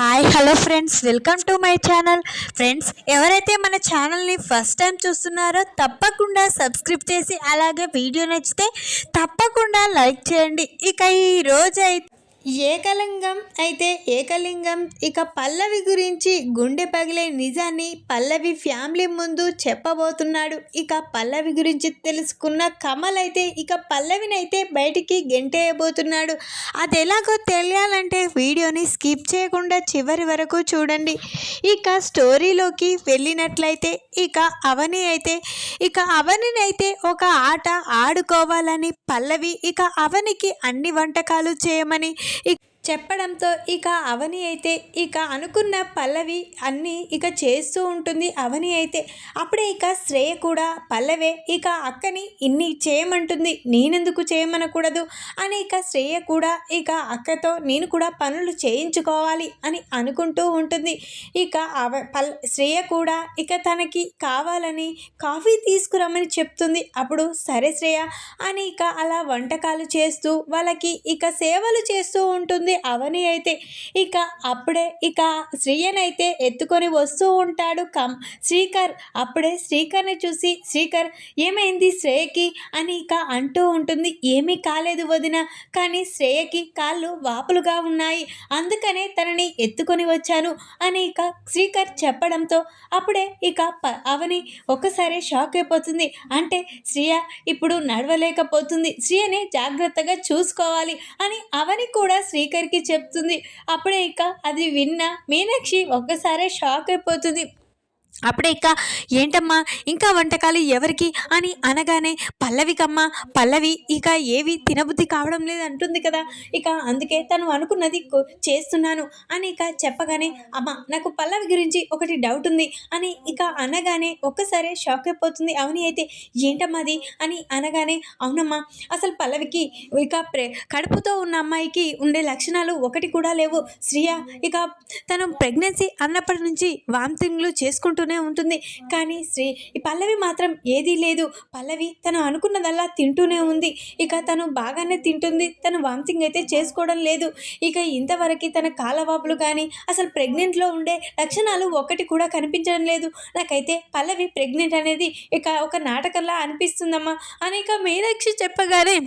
Hi hello friends. Welcome to my channel. Friends ఎవరైతే మన ఛానల్ని ఫస్ట్ టైం చూస్తున్నారో తప్పకుండా సబ్స్క్రైబ్ చేసి అలాగే వీడియో నచ్చితే తప్పకుండా లైక్ చేయండి. ఇక ఈ రోజు అయితే ఏకలింగం అయితే ఏకలింగం. ఇక పల్లవి గురించి గుండె పగిలే నిజాన్ని పల్లవి ఫ్యామిలీ ముందు చెప్పబోతున్నాడు. ఇక పల్లవి గురించి తెలుసుకున్న కమల్ అయితే ఇక పల్లవిని అయితే బయటికి గెంటేయబోతున్నాడు. అది ఎలాగో తెలియాలంటే వీడియోని స్కిప్ చేయకుండా చివరి వరకు చూడండి. ఇక స్టోరీలోకి వెళ్ళినట్లయితే ఇక అవని అయితే ఇక అవనిని అయితే ఒక ఆట ఆడుకోవాలని పల్లవి ఇక అవనికి అన్ని వంటకాలు చేయమని ఇక చెప్పడంతో ఇక అవని అయితే ఇక అనుకున్న పల్లవి అన్నీ ఇక చేస్తూ ఉంటుంది. అవని అయితే అప్పుడే ఇక శ్రేయ కూడా పల్లవే ఇక అక్కని ఇన్ని చేయమంటుంది. నేనెందుకు చేయమనకూడదు? అని ఇక శ్రేయ కూడా ఇక అక్కతో నేను కూడా పనులు చేయించుకోవాలి అని అనుకుంటూ ఉంటుంది. ఇక అవ పల్ శ్రేయ కూడా ఇక తనకి కావాలని కాఫీ తీసుకురమ్మని చెప్తుంది. అప్పుడు సరే శ్రేయ అని ఇక అలా వంటకాలు చేస్తూ వాళ్ళకి ఇక సేవలు చేస్తూ ఉంటుంది. అవని అయితే ఇక అప్పుడే ఇక శ్రీయనైతే ఎత్తుకొని వస్తూ ఉంటాడు. కమ్ శ్రీకర్ అప్పుడే శ్రీకర్ని చూసి శ్రీకర్ ఏమైంది శ్రేయకి అని ఇక అంటూ ఉంటుంది. ఏమీ కాలేదు వదిన కానీ శ్రేయకి కాళ్ళు వాపులుగా ఉన్నాయి. అందుకనే తనని ఎత్తుకొని వచ్చాను అని ఇక శ్రీకర్ చెప్పడంతో అప్పుడే ఇక అవని ఒక్కసారి షాక్ అయిపోతుంది. అంటే శ్రియ ఇప్పుడు నడవలేకపోతుంది. శ్రియని జాగ్రత్తగా చూసుకోవాలి అని అవని కూడా శ్రీకర్ శ్రీకర్కి చెప్తుంది. అప్పుడే ఇక అది విన్న మీనాక్షి ఒక్కసారే షాక్ అయిపోతుంది. అప్పుడే ఇక ఏంటమ్మా ఇంకా వంటకాలు ఎవరికి? అని అనగానే పల్లవికమ్మ పల్లవి ఇక ఏవి తినబుద్ధి కావడం లేదు అంటుంది కదా. ఇక అందుకే తను అనుకున్నది చేస్తున్నాను. అని ఇక చెప్పగానే అమ్మ నాకు పల్లవి గురించి ఒకటి డౌట్ ఉంది. అని ఇక అనగానే ఒక్కసారి షాక్ అయిపోతుంది అవని అయితే ఏంటమ్మా అది? అని అనగానే అవునమ్మా అసలు పల్లవికి ఇక ప్రే కడుపుతో ఉన్న అమ్మాయికి ఉండే లక్షణాలు ఒకటి కూడా లేవు. శ్రియ ఇక తను ప్రెగ్నెన్సీ అన్నప్పటి నుంచి వామిటింగ్లు చేసుకుంటూనే ఉంటుంది. కానీ శ్రీ ఈ పల్లవి మాత్రం ఏదీ లేదు. పల్లవి తను అనుకున్నదల్లా తింటూనే ఉంది. ఇక తను బాగానే తింటుంది. తను వామిటింగ్ అయితే చేసుకోవడం లేదు. ఇక ఇంతవరకు తన కాలవాపులు కానీ అసలు ప్రెగ్నెంట్లో ఉండే లక్షణాలు ఒకటి కూడా కనిపించడం లేదు. నాకైతే పల్లవి ప్రెగ్నెంట్ అనేది ఇక ఒక నాటకంలా అనిపిస్తుందమ్మా. అని ఇక మీనాక్షి చెప్పగానే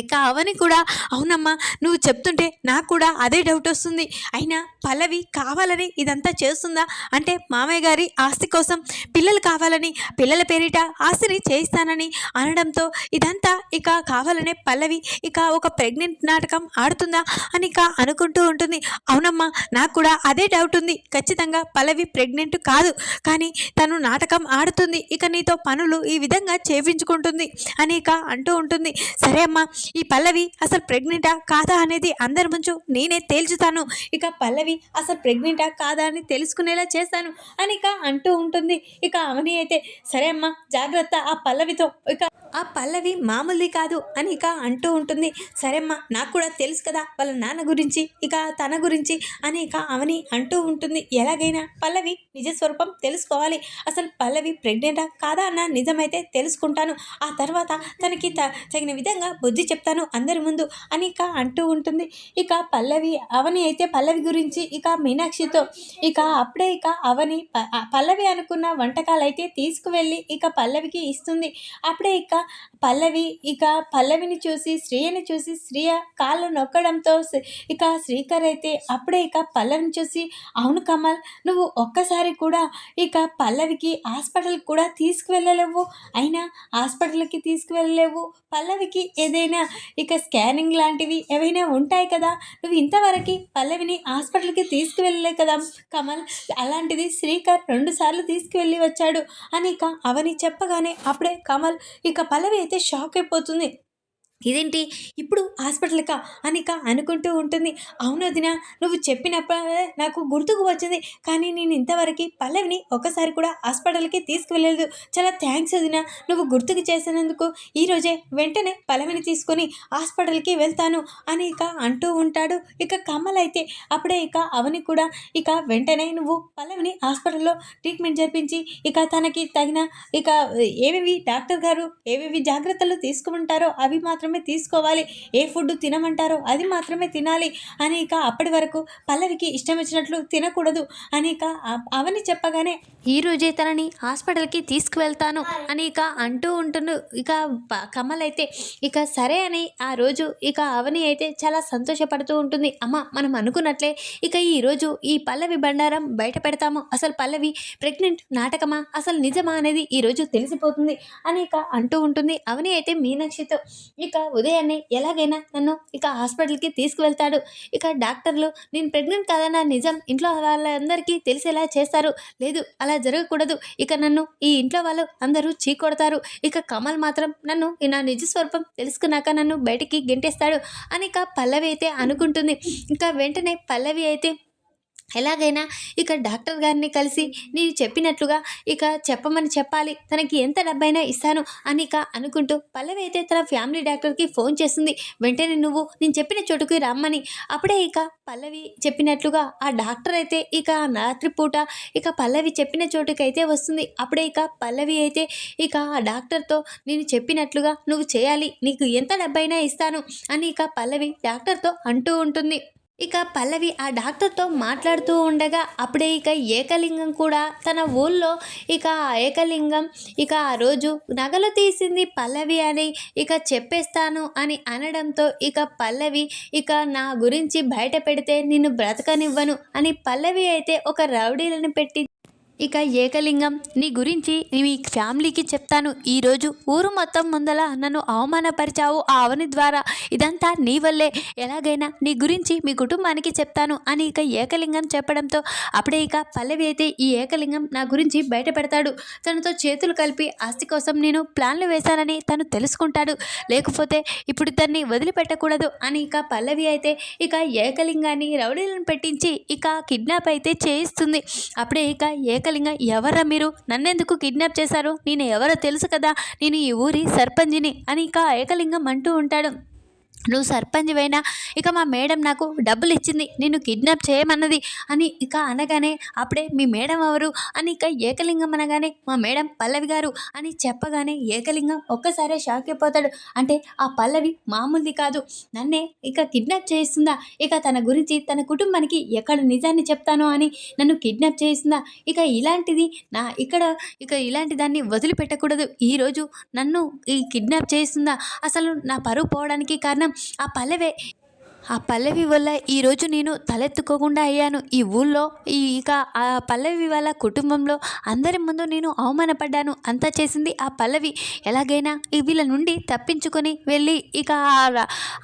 ఇక అవని కూడా అవునమ్మా నువ్వు చెప్తుంటే నాకు కూడా అదే డౌట్ వస్తుంది. అయినా పల్లవి కావాలని ఇదంతా చేస్తుందా? అంటే మామయ్య గారి ఆస్తి కోసం పిల్లలు కావాలని పిల్లల పేరిట ఆస్తిని చేయిస్తానని అనడంతో ఇదంతా ఇక కావాలనే పల్లవి ఇక ఒక ప్రెగ్నెంట్ నాటకం ఆడుతుందా అని ఇక అనుకుంటూ ఉంటుంది. అవునమ్మా నాకు కూడా అదే డౌట్ ఉంది. ఖచ్చితంగా పల్లవి ప్రెగ్నెంట్ కాదు. కానీ తను నాటకం ఆడుతుంది. ఇక నీతో పనులు ఈ విధంగా చేయించుకుంటుంది అని ఇక అంటూ ఉంటుంది. సరే అమ్మా ఈ పల్లవి అసలు ప్రెగ్నెంటా కాదా అనేది అందరి ముంచు నేనే తేల్చుతాను. ఇక పల్లవి అసలు ప్రెగ్నెంటా కాదా అని తెలుసుకునేలా చేస్తాను అని ఇక అంటూ ఉంటుంది. ఇక అవని అయితే సరే అమ్మా జాగ్రత్త ఆ పల్లవితో. ఇక ఆ పల్లవి మామూలుది కాదు అని ఇక అంటూ ఉంటుంది. సరే అమ్మా నాకు కూడా తెలుసు కదా వాళ్ళ నాన్న గురించి ఇక తన గురించి అని ఇక అవని అంటూ ఉంటుంది. ఎలాగైనా పల్లవి నిజస్వరూపం తెలుసుకోవాలి. అసలు పల్లవి ప్రెగ్నెంటా కాదా అన్న నిజమైతే తెలుసుకుంటాను. ఆ తర్వాత తనకి త తగిన విధంగా బుద్ధి చెప్తాను అందరి ముందు అని ఇక అంటూ ఉంటుంది. ఇక పల్లవి అవని అయితే పల్లవి గురించి ఇక మీనాక్షితో ఇక అప్పుడే ఇక అవని ప- పల్లవి అనుకున్న వంటకాలు అయితే తీసుకువెళ్ళి ఇక పల్లవికి ఇస్తుంది. అప్పుడే ఇక పల్లవి ఇక పల్లవిని చూసి శ్రీయని చూసి శ్రీయ కాళ్ళు నొక్కడంతో ఇక శ్రీకర్ అయితే అప్పుడే ఇక పల్లవిని చూసి అవును కమల్ నువ్వు ఒక్కసారి కూడా ఇక పల్లవికి హాస్పిటల్ కూడా తీసుకువెళ్ళలేవు. అయినా హాస్పిటల్కి తీసుకువెళ్ళలేవు. పల్లవికి ఏదైనా ఇక స్కానింగ్ లాంటివి ఏవైనా ఉంటాయి కదా నువ్వు ఇంతవరకు పల్లవిని హాస్పిటల్కి తీసుకువెళ్ళలే కదా కమల్. అలాంటిది శ్రీకర్ రెండుసార్లు తీసుకువెళ్ళి వచ్చాడు అని ఇక అవని చెప్పగానే అప్పుడే కమల్ ఇక పల్లవి అయితే షాక్ అయిపోతుంది. ఇదేంటి? ఇప్పుడు హాస్పిటల్కా? అనిక అనుకుంటూ ఉంటుంది. అవును వదిన నువ్వు చెప్పినప్పుడే నాకు గుర్తుకు వచ్చింది. కానీ నేను ఇంతవరకు పల్లవిని ఒక్కసారి కూడా హాస్పిటల్కి తీసుకువెళ్ళలేదు. చాలా థ్యాంక్స్ వదిన నువ్వు గుర్తుకు చేసినందుకు ఈరోజే వెంటనే పల్లవిని తీసుకొని హాస్పిటల్కి వెళ్తాను అని ఇక అంటూ ఉంటాడు. ఇక కమల్ అయితే అప్పుడే ఇక అవని కూడా ఇక వెంటనే నువ్వు పల్లవిని హాస్పిటల్లో ట్రీట్మెంట్ జరిపించి ఇక తనకి తగిన ఇక ఏవేవి డాక్టర్ గారు ఏవేవి జాగ్రత్తలు తీసుకుంటారో అవి మాత్రం మాత్రమే తీసుకోవాలి. ఏ ఫుడ్ తినమంటారో అది మాత్రమే తినాలి. అని ఇక అప్పటి వరకు పల్లవికి ఇష్టం వచ్చినట్లు తినకూడదు. అని ఇక అవని చెప్పగానే ఈ రోజే తనని హాస్పిటల్కి తీసుకువెళ్తాను అని ఇక అంటూ ఉంటును. ఇక ప- కమల్ అయితే ఇక సరే అని ఆ రోజు ఇక అవని అయితే చాలా సంతోషపడుతూ ఉంటుంది. అమ్మ మనం అనుకున్నట్లే ఇక ఈ రోజు ఈ పల్లవి బండారం బయట పెడతాము. అసలు పల్లవి ప్రెగ్నెంట్ నాటకమా? అసలు నిజమా అనేది ఈ రోజు తెలిసిపోతుంది. అని ఇక అంటూ ఉంటుంది. అవని అయితే మీనాక్షితో ఇక ఉదయాన్నే ఎలాగైనా నన్ను ఇక హాస్పిటల్కి తీసుకువెళ్తాడు. ఇక డాక్టర్లు నేను ప్రెగ్నెంట్ కాదన్న నిజం ఇంట్లో వాళ్ళందరికీ తెలిసేలా చేస్తారు. లేదు అలా జరగకూడదు. ఇక నన్ను ఈ ఇంట్లో వాళ్ళు అందరూ చీకొడతారు. ఇక కమల్ మాత్రం నన్ను ఈ నా నిజ స్వరూపం తెలుసుకున్నాక నన్ను బయటికి గెంటేస్తాడు అని ఇక పల్లవి అయితే అనుకుంటుంది. ఇంకా వెంటనే పల్లవి అయితే ఎలాగైనా ఇక డాక్టర్ గారిని కలిసి నేను చెప్పినట్లుగా ఇక చెప్పమని చెప్పాలి. తనకి ఎంత డబ్బైనా ఇస్తాను అని ఇక అనుకుంటూ పల్లవి అయితే తన ఫ్యామిలీ డాక్టర్కి ఫోన్ చేస్తుంది వెంటనే నువ్వు నేను చెప్పిన చోటుకి రమ్మని. అప్పుడే ఇక పల్లవి చెప్పినట్లుగా ఆ డాక్టర్ అయితే ఇక రాత్రిపూట ఇక పల్లవి చెప్పిన చోటుకి అయితే వస్తుంది. అప్పుడే ఇక పల్లవి అయితే ఇక ఆ డాక్టర్తో నేను చెప్పినట్లుగా నువ్వు చేయాలి. నీకు ఎంత డబ్బైనా ఇస్తాను అని ఇక పల్లవి డాక్టర్తో అంటూ ఉంటుంది. ఇక పల్లవి ఆ డాక్టర్తో మాట్లాడుతూ ఉండగా అప్పుడే ఇక ఏకలింగం కూడా తన ఊళ్ళో ఇక ఆ ఏకలింగం ఇక ఆ రోజు నగలు తీసింది పల్లవి అని ఇక చెప్పేస్తాను అని అనడంతో ఇక పల్లవి ఇక నా గురించి బయట పెడితే నిన్ను బ్రతకనివ్వను అని పల్లవి అయితే ఒక రౌడీలను పెట్టి ఇక ఏకలింగం నీ గురించి మీ ఫ్యామిలీకి చెప్తాను. ఈరోజు ఊరు మొత్తం ముందల నన్ను అవమానపరిచావు ఆ అవని ద్వారా. ఇదంతా నీ వల్లే. ఎలాగైనా నీ గురించి మీ కుటుంబానికి చెప్తాను అని ఇక ఏకలింగం చెప్పడంతో అప్పుడే ఇక పల్లవి అయితే ఈ ఏకలింగం నా గురించి బయట పెడతాడు తనతో చేతులు కలిపి ఆస్తి కోసం నేను ప్లాన్లు వేశానని తను తెలుసుకుంటాడు. లేకపోతే ఇప్పుడు తన్ని వదిలిపెట్టకూడదు అని ఇక పల్లవి అయితే ఇక ఏకలింగాన్ని రౌడీలను పెట్టించి ఇక కిడ్నాప్ అయితే చేయిస్తుంది. అప్పుడే ఇక లింగ ఎవరా మీరు? నన్నెందుకు కిడ్నాప్ చేశారు? నేను ఎవరో తెలుసు కదా? నేను ఈ ఊరి సర్పంచిని అని ఇక ఏకలింగం అంటూ ఉంటాడు. నువ్వు సర్పంచివైనా ఇక మా మేడం నాకు డబ్బులు ఇచ్చింది నిన్ను కిడ్నాప్ చేయమన్నది అని ఇక అనగానే అప్పుడే మీ మేడం ఎవరు అని ఇక ఏకలింగం అనగానే మా మేడం పల్లవి గారు అని చెప్పగానే ఏకలింగం ఒక్కసారే షాక్ అయిపోతాడు. అంటే ఆ పల్లవి మామూలుది కాదు. నన్నే ఇక కిడ్నాప్ చేయిస్తుందా? ఇక తన గురించి తన కుటుంబానికి ఎక్కడ నిజాన్ని చెప్తానో అని నన్ను కిడ్నాప్ చేయిస్తుందా? ఇక ఇలాంటిది నా ఇక్కడ ఇక ఇలాంటి దాన్ని వదిలిపెట్టకూడదు. ఈరోజు నన్ను ఈ కిడ్నాప్ చేయిస్తుందా? అసలు నా పరువు పోవడానికి కారణం ఆ పల్లవే ఆ పల్లవి వల్ల ఈరోజు నేను తలెత్తుకోకుండా అయ్యాను. ఈ ఊళ్ళో ఈ ఇక ఆ పల్లవి వాళ్ళ కుటుంబంలో అందరి ముందు నేను అవమానపడ్డాను. అంతా చేసింది ఆ పల్లవి. ఎలాగైనా వీళ్ళ నుండి తప్పించుకొని వెళ్ళి ఇక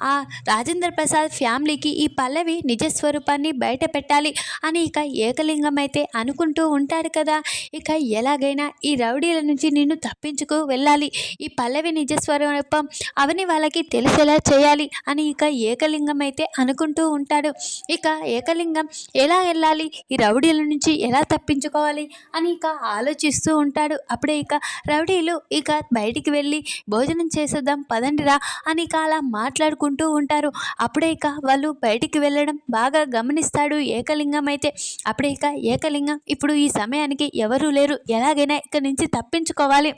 ఆ రాజేంద్ర ప్రసాద్ ఫ్యామిలీకి ఈ పల్లవి నిజస్వరూపాన్ని బయట పెట్టాలి అని ఇక ఏకలింగం అయితే అనుకుంటూ ఉంటాడు కదా. ఇక ఎలాగైనా ఈ రౌడీల నుంచి నేను తప్పించుకు వెళ్ళాలి. ఈ పల్లవి నిజస్వరూపం అవని వాళ్ళకి తెలిసేలా చేయాలి అని ఇక ఏకలింగం అయితే అనుకుంటూ ఉంటాడు. ఇక ఏకలింగం ఎలా వెళ్ళాలి? ఈ రౌడీల నుంచి ఎలా తప్పించుకోవాలి? అని ఇక ఆలోచిస్తూ ఉంటాడు. అప్పుడే ఇక రౌడీలు ఇక బయటికి వెళ్ళి భోజనం చేసేద్దాం పదండిరా అని ఇక అలా మాట్లాడుకుంటూ ఉంటారు. అప్పుడే ఇక వాళ్ళు బయటికి వెళ్ళడం బాగా గమనిస్తాడు ఏకలింగం అయితే. అప్పుడే ఇక ఏకలింగం ఇప్పుడు ఈ సమయానికి ఎవరూ లేరు. ఎలాగైనా ఇక్కడి నుంచి తప్పించుకోవాలి.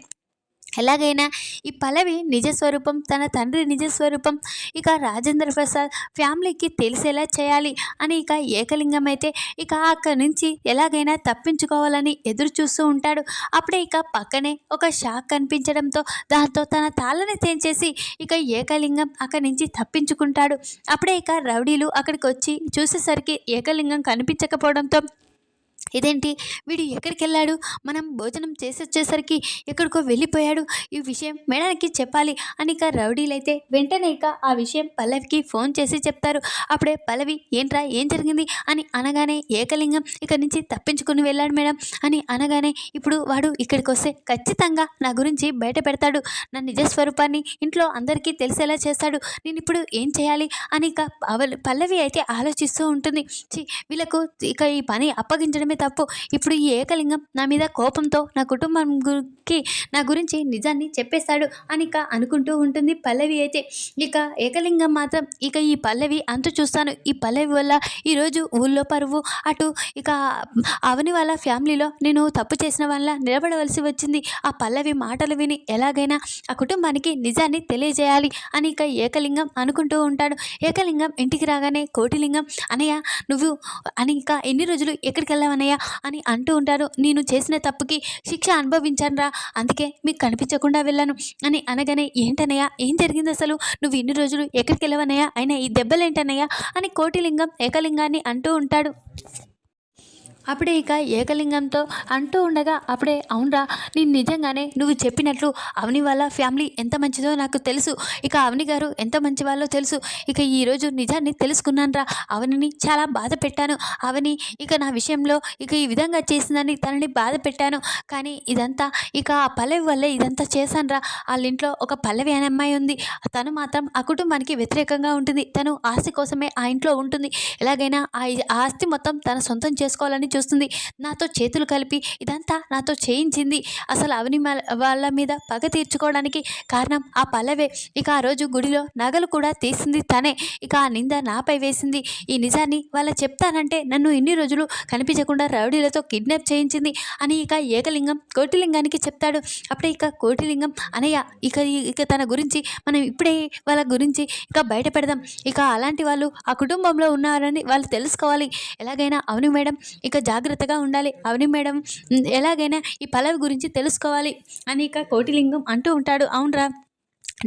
ఎలాగైనా ఈ పల్లవి నిజస్వరూపం తన తండ్రి నిజస్వరూపం ఇక రాజేంద్ర ప్రసాద్ ఫ్యామిలీకి తెలిసేలా చేయాలి అని ఇక ఏకలింగం అయితే ఇక అక్కడి నుంచి ఎలాగైనా తప్పించుకోవాలని ఎదురు చూస్తూ ఉంటాడు. అప్పుడే ఇక పక్కనే ఒక షాక్ కనిపించడంతో దాంతో తన తాళ్ళని తెంచేసి ఇక ఏకలింగం అక్కడి నుంచి తప్పించుకుంటాడు. అప్పుడే ఇక రౌడీలు అక్కడికి వచ్చి చూసేసరికి ఏకలింగం కనిపించకపోవడంతో ఇదేంటి? వీడు ఎక్కడికి వెళ్ళాడు మనం భోజనం చేసి వచ్చేసరికి ఎక్కడికో వెళ్ళిపోయాడు. ఈ విషయం మేడానికి చెప్పాలి. అని ఇక రౌడీలైతే వెంటనే ఇక ఆ విషయం పల్లవికి ఫోన్ చేసి చెప్తారు. అప్పుడే పల్లవి ఏంట్రా? ఏం జరిగింది? అని అనగానే ఏకలింగం ఇక్కడి నుంచి తప్పించుకుని వెళ్ళాడు మేడం. అని అనగానే ఇప్పుడు వాడు ఇక్కడికి వస్తే ఖచ్చితంగా నా గురించి బయట పెడతాడు. నా నిజ స్వరూపాన్ని ఇంట్లో అందరికీ తెలిసేలా చేస్తాడు. నేను ఇప్పుడు ఏం చేయాలి? అని ఇక పల్లవి అయితే ఆలోచిస్తూ ఉంటుంది. ఛీ, వీళ్ళకు ఇక ఈ పని అప్పగించడమే తప్పు. ఇప్పుడు ఈ ఏకలింగం నా మీద కోపంతో నా కుటుంబం గురికి నా గురించి నిజాన్ని చెప్పేస్తాడు అని ఇక అనుకుంటూ ఉంటుంది పల్లవి అయితే. ఇక ఏకలింగం మాత్రం ఇక ఈ పల్లవి అంత చూస్తాను. ఈ పల్లవి వల్ల ఈరోజు ఊళ్ళో పరువు అటు ఇక అవని వాళ్ళ ఫ్యామిలీలో నేను తప్పు చేసిన వల్ల నిలబడవలసి వచ్చింది. ఆ పల్లవి మాటలు విని ఎలాగైనా ఆ కుటుంబానికి నిజాన్ని తెలియజేయాలి అని ఇక ఏకలింగం అనుకుంటూ ఉంటాడు. ఏకలింగం ఇంటికి రాగానే కోటిలింగం అనయ్య నువ్వు అని ఇంకా ఎన్ని రోజులు ఎక్కడికి అన్నయ్య అని అంటూ ఉంటారు. నేను చేసిన తప్పుకి శిక్ష అనుభవించానురా. అందుకే మీకు కనిపించకుండా వెళ్ళాను అని అనగానే ఏంటన్నయ్య? ఏం జరిగింది అసలు? నువ్వు ఇన్ని రోజులు ఎక్కడికి వెళ్ళవన్నయ్య? అయినా ఈ దెబ్బలేంటన్నయ్య? అని కోటిలింగం ఏకలింగాన్ని అంటూ ఉంటాడు. అప్పుడే ఇక ఏకలింగంతో అంటూ ఉండగా అప్పుడే అవునరా నేను నిజంగానే నువ్వు చెప్పినట్లు అవని వాళ్ళ ఫ్యామిలీ ఎంత మంచిదో నాకు తెలుసు. ఇక అవని గారు ఎంత మంచి వాళ్ళో తెలుసు. ఇక ఈరోజు నిజాన్ని తెలుసుకున్నానురా. అవనిని చాలా బాధ పెట్టాను. అవని ఇక నా విషయంలో ఇక ఈ విధంగా చేసిందని తనని బాధ పెట్టాను. కానీ ఇదంతా ఇక ఆ పల్లవి వల్లే ఇదంతా చేశానురా. వాళ్ళ ఇంట్లో ఒక పల్లవి అనే అమ్మాయి ఉంది. తను మాత్రం ఆ కుటుంబానికి వ్యతిరేకంగా ఉంటుంది. తను ఆస్తి కోసమే ఆ ఇంట్లో ఉంటుంది. ఎలాగైనా ఆ ఆస్తి మొత్తం తన సొంతం చేసుకోవాలని చూస్తుంది. నాతో చేతులు కలిపి ఇదంతా నాతో చేయించింది. అసలు అవని వాళ్ళ మీద పగ తీర్చుకోవడానికి కారణం ఆ పల్లవే. ఇక ఆ రోజు గుడిలో నగలు కూడా తీసింది తనే. ఇక ఆ నింద నాపై వేసింది. ఈ నిజాన్ని వాళ్ళ చెప్తానంటే నన్ను ఇన్ని రోజులు కనిపించకుండా రౌడీలతో కిడ్నాప్ చేయించింది అని ఇక ఏకలింగం కోటిలింగానికి చెప్తాడు. అప్పుడే ఇక కోటిలింగం అనయ్య ఇక ఇక తన గురించి మనం ఇప్పుడే వాళ్ళ గురించి ఇక బయట పెడదాం. ఇక అలాంటి వాళ్ళు ఆ కుటుంబంలో ఉన్నారని వాళ్ళు తెలుసుకోవాలి. ఎలాగైనా అవును మేడం. ఇక జాగ్రత్తగా ఉండాలి. అవును మేడం. ఎలాగైనా ఈ పల్లవి గురించి తెలుసుకోవాలి. అని ఇక కోటిలింగం అంటూ ఉంటాడు. అవునరా?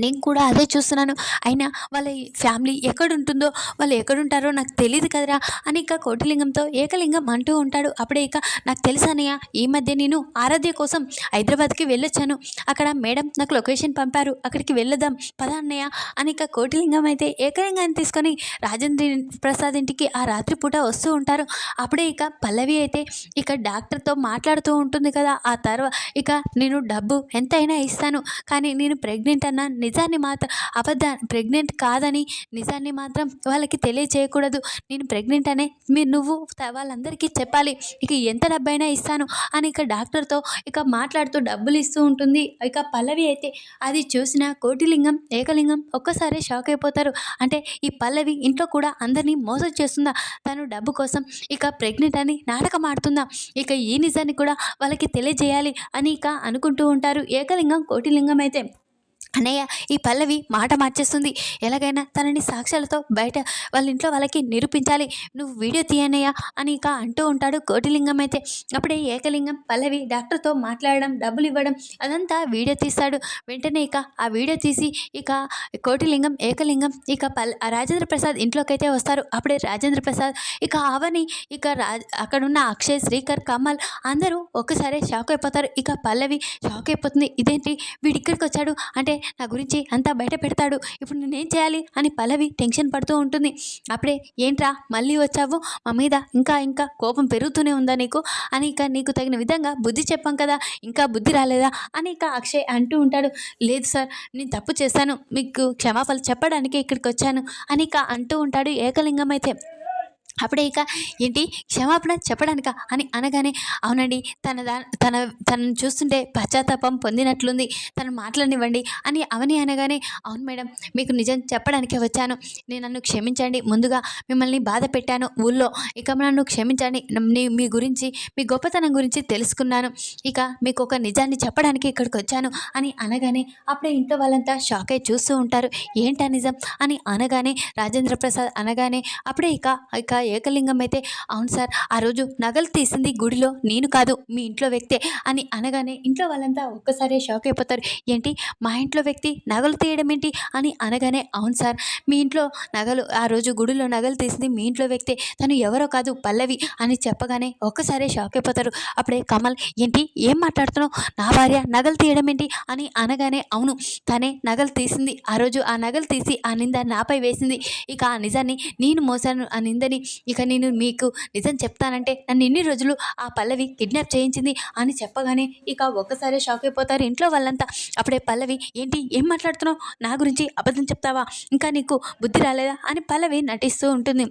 నేను కూడా అదే చూస్తున్నాను. అయినా వాళ్ళ ఫ్యామిలీ ఎక్కడుంటుందో వాళ్ళు ఎక్కడుంటారో నాకు తెలియదు కదరా అని ఇక కోటిలింగంతో ఏకలింగం అంటూ ఉంటాడు. అప్పుడే ఇక నాకు తెలుసానయ్య ఈ మధ్య నేను ఆరాధ్య కోసం హైదరాబాద్కి వెళ్ళొచ్చాను. అక్కడ మేడం నాకు లొకేషన్ పంపారు. అక్కడికి వెళ్ళదాం పదా అన్నయ్య అని ఇక కోటిలింగం అయితే ఏకలింగాన్ని తీసుకొని రాజేంద్ర ప్రసాద్ ఇంటికి ఆ రాత్రిపూట వస్తూ ఉంటారు. అప్పుడే ఇక పల్లవి అయితే ఇక డాక్టర్తో మాట్లాడుతూ ఉంటుంది కదా ఆ తర్వాత ఇక నేను డబ్బు ఎంతైనా ఇస్తాను. కానీ నేను ప్రెగ్నెంట్ అన్న నిజాన్ని మాత్రం అబద్ధ ప్రెగ్నెంట్ కాదని నిజాన్ని మాత్రం వాళ్ళకి తెలియచేయకూడదు. నేను ప్రెగ్నెంట్ అనే మీరు నువ్వు వాళ్ళందరికీ చెప్పాలి. ఇక ఎంత డబ్బైనా ఇస్తాను అని ఇక డాక్టర్తో ఇక మాట్లాడుతూ డబ్బులు ఇస్తూ ఉంటుంది. ఇక పల్లవి అయితే అది చూసిన కోటిలింగం ఏకలింగం ఒక్కసారి షాక్ అయిపోతారు. అంటే ఈ పల్లవి ఇంట్లో కూడా అందరినీ మోసం చేస్తుందా? తను డబ్బు కోసం ఇక ప్రెగ్నెంట్ అని నాటకం ఆడుతుందా? ఇక ఈ నిజాన్ని కూడా వాళ్ళకి తెలియజేయాలి అని ఇక అనుకుంటూ ఉంటారు. ఏకలింగం కోటిలింగం అయితే అన్నయ్య ఈ పల్లవి మాట మార్చేస్తుంది. ఎలాగైనా తనని సాక్ష్యాలతో బయట వాళ్ళ ఇంట్లో వాళ్ళకి నిరూపించాలి. నువ్వు వీడియో తీయనయ్యా అని ఇక అంటూ ఉంటాడు కోటిలింగం అయితే. అప్పుడే ఏకలింగం పల్లవి డాక్టర్తో మాట్లాడడం డబ్బులు ఇవ్వడం అదంతా వీడియో తీస్తాడు. వెంటనే ఇక ఆ వీడియో తీసి ఇక కోటిలింగం ఏకలింగం ఇక పల్ రాజేంద్ర ప్రసాద్ ఇంట్లోకైతే వస్తారు. అప్పుడే రాజేంద్ర ప్రసాద్ ఇక అవని ఇక రాజ్ అక్కడున్న అక్షయ్ శ్రీకర్ కమల్ అందరూ ఒక్కసారే షాక్ అయిపోతారు. ఇక పల్లవి షాక్ అయిపోతుంది. ఇదేంటి వీడిక్కడికి వచ్చాడు అంటే నా గురించి అంతా బయట పెడతాడు. ఇప్పుడు నేనేం చేయాలి? అని పల్లవి టెన్షన్ పడుతూ ఉంటుంది. అప్పుడే ఏంట్రా? మళ్ళీ వచ్చావు? మా మీద ఇంకా ఇంకా కోపం పెరుగుతూనే ఉందా నీకు? అని ఇక నీకు తగిన విధంగా బుద్ధి చెప్పాం కదా? ఇంకా బుద్ధి రాలేదా? అని ఇక అక్షయ్ అంటూ ఉంటాడు. లేదు సార్ నేను తప్పు చేశాను. మీకు క్షమాపణ చెప్పడానికి ఇక్కడికి వచ్చాను. అని ఇక అంటూ ఉంటాడు ఏకలింగం అయితే అప్పుడే ఇక ఏంటి? క్షమాపణ చెప్పడానిక? అని అనగానే అవునండి తన దా తన తనను చూస్తుంటే పశ్చాత్తాపం పొందినట్లుంది. తను మాట్లాడనివ్వండి అని అవని అనగానే అవును మేడం మీకు నిజం చెప్పడానికే వచ్చాను. నేను నన్ను క్షమించండి. ముందుగా మిమ్మల్ని బాధ పెట్టాను ఊళ్ళో. ఇక నన్ను క్షమించండి. మీ గురించి మీ గొప్పతనం గురించి తెలుసుకున్నాను. ఇక మీకు ఒక నిజాన్ని చెప్పడానికి ఇక్కడికి వచ్చాను అని అనగానే అప్పుడే ఇంట్లో వాళ్ళంతా షాక్ అయి చూస్తూ ఉంటారు. ఏంటా నిజం? అని అనగానే రాజేంద్ర ప్రసాద్ అనగానే అప్పుడే ఇక ఇక ఏకలింగం అయితే అవును సార్ ఆ రోజు నగలు తీసింది గుడిలో నేను కాదు మీ ఇంట్లో వ్యక్తే అని అనగానే ఇంట్లో వాళ్ళంతా ఒక్కసారే షాక్ అయిపోతారు. ఏంటి మా ఇంట్లో వ్యక్తి నగలు తీయడం ఏంటి? అని అనగానే అవును సార్ మీ ఇంట్లో నగలు ఆ రోజు గుడిలో నగలు తీసింది మీ ఇంట్లో వ్యక్తే తను ఎవరో కాదు పల్లవి అని చెప్పగానే ఒక్కసారే షాక్ అయిపోతారు. అప్పుడే కమల్ ఏంటి ఏం మాట్లాడుతున్నావు? నా భార్య నగలు తీయడం ఏంటి? అని అనగానే అవును తనే నగలు తీసింది ఆ రోజు ఆ నగలు తీసి ఆ నింద నాపై వేసింది. ఇక ఆ నిజాన్ని నేను మోసాను ఆ నిందని ఇక నేను మీకు నిజం చెప్తానంటే నన్ను ఇన్ని రోజులు ఆ పల్లవి కిడ్నాప్ చేయించింది అని చెప్పగానే ఇక ఒక్కసారి షాక్ అయిపోతారు ఇంట్లో వాళ్ళంతా. అప్పుడే పల్లవి ఏంటి? ఏం మాట్లాడుతున్నావు? నా గురించి అబద్ధం చెప్తావా? ఇంకా నీకు బుద్ధి రాలేదా? అని పల్లవి నటిస్తూ ఉంటుంది.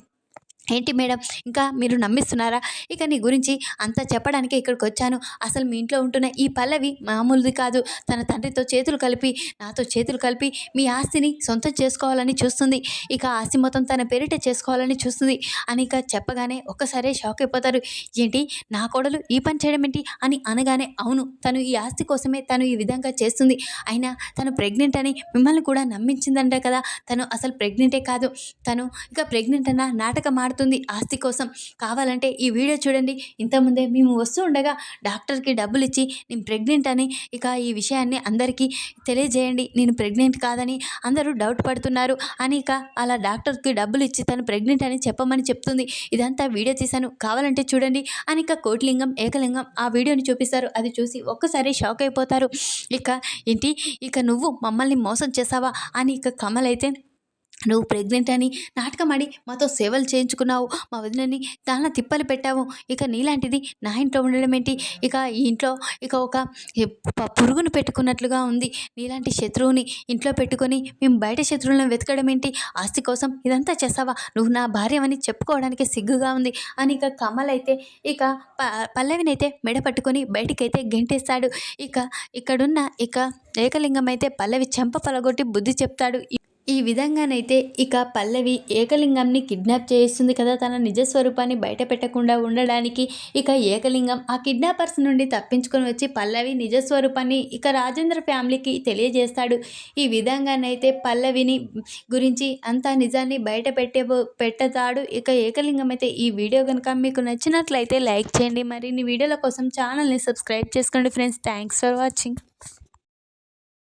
ఏంటి మేడం? ఇంకా మీరు నమ్మిస్తున్నారా? ఇక నీ గురించి అంతా చెప్పడానికి ఇక్కడికి వచ్చాను. అసలు మీ ఇంట్లో ఉంటున్న ఈ పల్లవి మామూలుది కాదు. తన తండ్రితో చేతులు కలిపి నాతో చేతులు కలిపి మీ ఆస్తిని సొంతం చేసుకోవాలని చూస్తుంది. ఇక ఆస్తి మొత్తం తన పేరిట చేసుకోవాలని చూస్తుంది. అని ఇక చెప్పగానే ఒక్కసారే షాక్ అయిపోతారు. ఏంటి? నా కోడలు ఈ పని చేయడం ఏంటి? అని అనగానే అవును తను ఈ ఆస్తి కోసమే తను ఈ విధంగా చేస్తుంది. అయినా తను ప్రెగ్నెంట్ అని మిమ్మల్ని కూడా నమ్మించిందంట కదా. తను అసలు ప్రెగ్నెంటే కాదు. తను ఇక ప్రెగ్నెంట్ అన్న నాటకం ఆడుతుంది ఆస్తి కోసం కావాలంటే ఈ వీడియో చూడండి. ఇంతకుముందే మేము వస్తూ ఉండగా డాక్టర్కి డబ్బులు ఇచ్చి నేను ప్రెగ్నెంట్ అని ఇక ఈ విషయాన్ని అందరికీ తెలియజేయండి. నేను ప్రెగ్నెంట్ కాదని అందరూ డౌట్ పడుతున్నారు. అని ఇక అలా డాక్టర్కి డబ్బులు ఇచ్చి తను ప్రెగ్నెంట్ అని చెప్పమని చెప్తుంది. ఇదంతా వీడియో తీశాను. కావాలంటే చూడండి. అని ఇక కోటిలింగం ఏకలింగం ఆ వీడియోని చూపిస్తారు. అది చూసి ఒక్కసారి షాక్ అయిపోతారు. ఇక ఏంటి? ఇక నువ్వు మమ్మల్ని మోసం చేసావా అని ఇక కమల్ అయితే నువ్వు ప్రెగ్నెంట్ అని నాటకం ఆడి మాతో సేవలు చేయించుకున్నావు మా వదినని చాలా తిప్పలు పెట్టావు. ఇక నీలాంటిది నా ఇంట్లో ఉండడం ఏంటి? ఇక ఈ ఇంట్లో ఇక ఒక పురుగును పెట్టుకున్నట్లుగా ఉంది. నీలాంటి శత్రువుని ఇంట్లో పెట్టుకొని మేము బయట శత్రువులను వెతకడం ఏంటి? ఆస్తి కోసం ఇదంతా చేస్తావా? నువ్వు నా భార్యవని చెప్పుకోవడానికి సిగ్గుగా ఉంది. అని ఇక కమల్ అయితే ఇక ప పల్లవినైతే మెడ పట్టుకొని బయటికైతే గెంటేస్తాడు. ఇక ఇక్కడున్న ఇక ఏకలింగం అయితే పల్లవి చెంప పలగొట్టి బుద్ధి చెప్తాడు. ఈ విధంగానైతే ఇక పల్లవి ఏకలింగంని కిడ్నాప్ చేయిస్తుంది కదా. తన నిజ స్వరూపాన్ని బయట పెట్టకుండా ఉండడానికి ఇక ఏకలింగం ఆ కిడ్నాపర్స్ నుండి తప్పించుకొని వచ్చి పల్లవి నిజ స్వరూపాన్ని ఇక రాజేంద్ర ఫ్యామిలీకి తెలియజేస్తాడు. ఈ విధంగానైతే పల్లవిని గురించి అంతా నిజాన్ని బయట పెట్టే పెట్టతాడు. ఇక ఏకలింగం అయితే ఈ వీడియో కనుక మీకు నచ్చినట్లయితే లైక్ చేయండి. మరిన్ని వీడియోల కోసం ఛానల్ని సబ్స్క్రైబ్ చేసుకోండి ఫ్రెండ్స్. Thanks for watching.